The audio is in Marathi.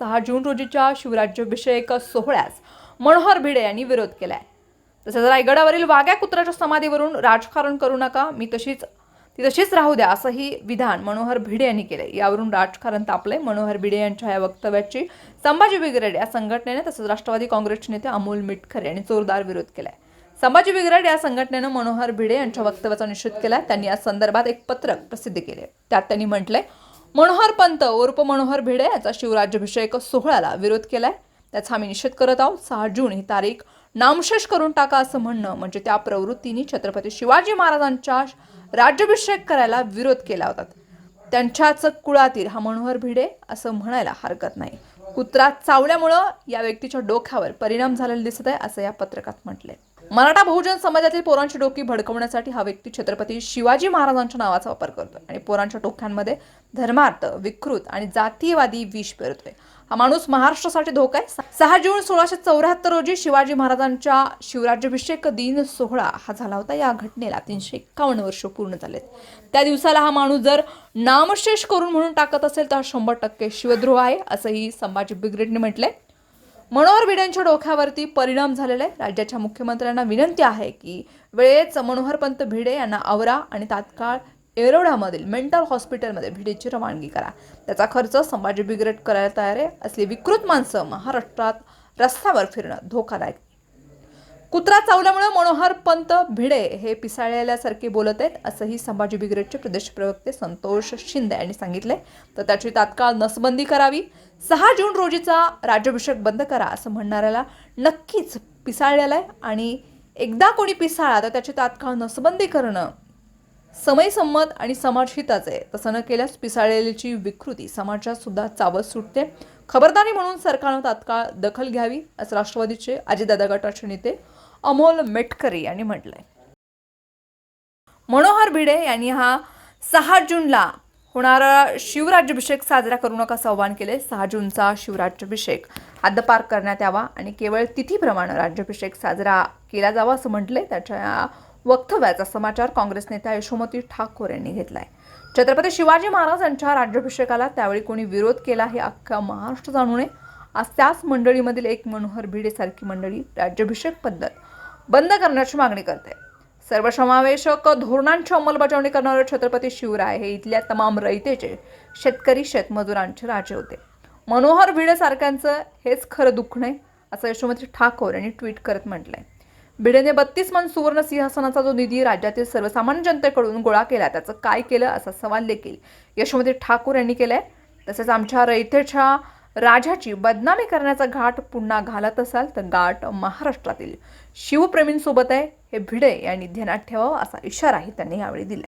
सहा जून रोजीच्या शिवराज्याभिषेक सोहळ्यास मनोहर भिडे यांनी विरोध केलाय. तसेच रायगडावरील वाघ्या कुत्र्याच्या समाधीवरून राजकारण करू नका मी तशीच ती तशीच राहू द्या असंही विधान मनोहर भिडे यांनी केले यावरून राजकारण तापले मनोहर भिडे यांच्या या वक्तव्याची संभाजी बिग्रेड या संघटनेने तसंच राष्ट्रवादी काँग्रेसचे नेते अमोल मिटखरे यांनी जोरदार विरोध केलाय. संभाजी बिग्रेड या संघटनेनं मनोहर भिडे यांच्या वक्तव्याचा निषेध केला त्यांनी या संदर्भात एक पत्रक प्रसिद्ध केले त्यात त्यांनी म्हटलंय मनोहर पंत उर्फ मनोहर भिडे याचा शिवराज्याभिषेक सोहळ्याला विरोध केलाय. त्याचा आम्ही निषेध करत आहोत. सहा जून ही तारीख नामशेष करून टाका असं म्हणणं म्हणजे त्या प्रवृत्तीने छत्रपती शिवाजी महाराजांच्या राज्याभिषेक करायला विरोध केला होता. त्यांच्याच कुळातील हा मनोहर भिडे असं म्हणायला हरकत नाही. कुत्रा चावल्यामुळं या व्यक्तीच्या डोक्यावर परिणाम झालेला दिसत आहे असं या पत्रकात म्हटलंय. मराठा बहुजन समाजातील पोरांची डोकी भडकवण्यासाठी हा व्यक्ती छत्रपती शिवाजी महाराजांच्या नावाचा वापर करतोय आणि पोरांच्या डोक्यांमध्ये धर्मार्थ विकृत आणि जातीयवादी विष पेरतोय. हा माणूस महाराष्ट्रासाठी धोका आहे. सहा जून सोळाशे चौऱ्याहत्तर रोजी शिवाजी महाराजांच्या शिवराज्याभिषेक दिन सोहळा हा झाला होता. या घटनेला तीनशे एक्कावन्न वर्ष पूर्ण झालेत. त्या दिवसाला हा माणूस जर नामशेष करून म्हणून टाकत असेल तर हा शंभर टक्के शिवद्रोह आहे असंही संभाजी ब्रिगेडने म्हटलंय. मनोहर भिडेंच्या डोक्यावरती परिणाम झालेला. आहे राज्याच्या मुख्यमंत्र्यांना विनंती आहे की वेळेच मनोहरपंत भिडे यांना आवरा आणि तात्काळ येरवड्यामधील मेंटल हॉस्पिटलमध्ये भिडेची रवानगी करा. त्याचा खर्च संभाजी ब्रिगेड करायला तयार आहे. असली विकृत माणसं महाराष्ट्रात रस्त्यावर फिरणं धोकादायक कुत्रा चावल्यामुळे मनोहर पंत भिडे हे पिसाळल्यासारखे बोलत आहेत असंही संभाजी ब्रिगेडचे प्रदेश प्रवक्ते संतोष शिंदे यांनी सांगितले तर त्याची तात्काळ नसबंदी करावी. सहा जून रोजीचा राज्याभिषेक बंद करा असं म्हणणाऱ्याला नक्कीच पिसाळलेला आहे आणि एकदा कोणी पिसाळा तर त्याची तात्काळ नसबंदी करणं समयसंमत आणि समाजहिताचे आहे. तसं न केल्यास पिसाळलेलीची विकृती समाजात सुद्धा चावत सुटते. खबरदारी म्हणून सरकारनं तात्काळ दखल घ्यावी असं राष्ट्रवादीचे अजितदादा गटाचे नेते अमोल मेटकरी यांनी म्हटलंय. मनोहर भिडे यांनी हा सहा जूनला होणारा शिवराज्याभिषेक साजरा करू नका असं आवाहन केले सहा जूनचा शिवराज्याभिषेक हद्दपार करण्यात यावा आणि केवळ तिथीप्रमाणे राज्याभिषेक साजरा केला जावा असं म्हटले त्याच्या वक्तव्याचा समाचार काँग्रेस नेत्या यशोमती ठाकूर यांनी घेतलाय. छत्रपती शिवाजी महाराज यांच्या राज्याभिषेकाला त्यावेळी कोणी विरोध केला हे अख्खा महाराष्ट्र जाणू नये आज त्याच मंडळीमधील एक मनोहर भिडेसारखी मंडळी राज्याभिषेक पद्धत बंद करण्याची मागणी करते. सर्वसमावेशक धोरणांची अंमलबजावणी करणारे छत्रपती शिवराय हे इथल्या तमाम रयतेचे शेतकरी शेतमजुरांचे राजे होते. मनोहर भिडेसारख्यांचं हेच खरं दुखणे असं यशोमती ठाकूर यांनी ट्विट करत म्हटलंय. भिडेने बत्तीस मन सुवर्ण सिंहासनाचा जो निधी राज्यातील सर्वसामान्य जनतेकडून गोळा केला त्याचं काय केलं असा सवाल देखील यशोमती ठाकूर यांनी केलाय. तसेच आमच्या रयतेच्या राजाची बदनामी करण्याचा घाट पुन्हा घालत असाल तर घाट महाराष्ट्रातील शिवप्रेमींसोबत आहे. हे भिडे यांनी ध्यानात ठेवावं असा इशाराही त्यांनी यावेळी दिला.